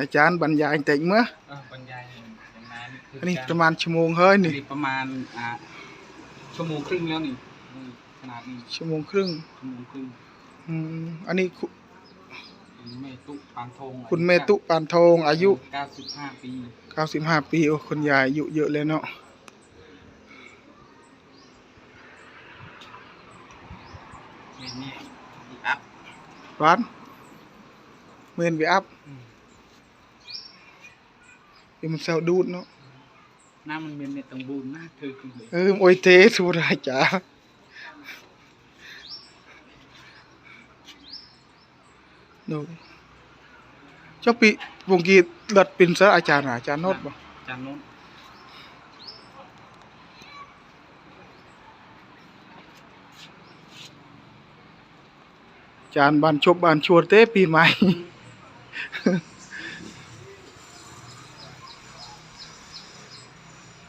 อาจารย์บรรยายแต่งเมื่อเออบรรยายอย่างนั้นคือันนี้กประมาณชั่วโมงเฮ้ยอันนี่นี้ประมาณอ่าชั่วโมงครึ่งแล้วนี่นี่ขนาดนี้ชั่วโมงครึ่งชั่วโมงครึ่งอืมอันนี้คุแม่ตุปานทงคุณเมตุปานทองอายุเก้าสิบห้าปี95 ปีโอ้คนยายอายุเยอะเลยเนาะเมนนี่อีอัพ ร้านเมนไปอัพ อืม យើងមិនសូវដួតនោះណាមិនមានអ្នកទាំង4ណាធ្វើគំនិតអឺអុយទេធូររាចានោះចុះពីវងគីដុតពីនសើអាចារ្យណាអាចារ្យណូតបងអាចារ្យណូតចានបានជប់បានឈួតទេពីម៉ៃ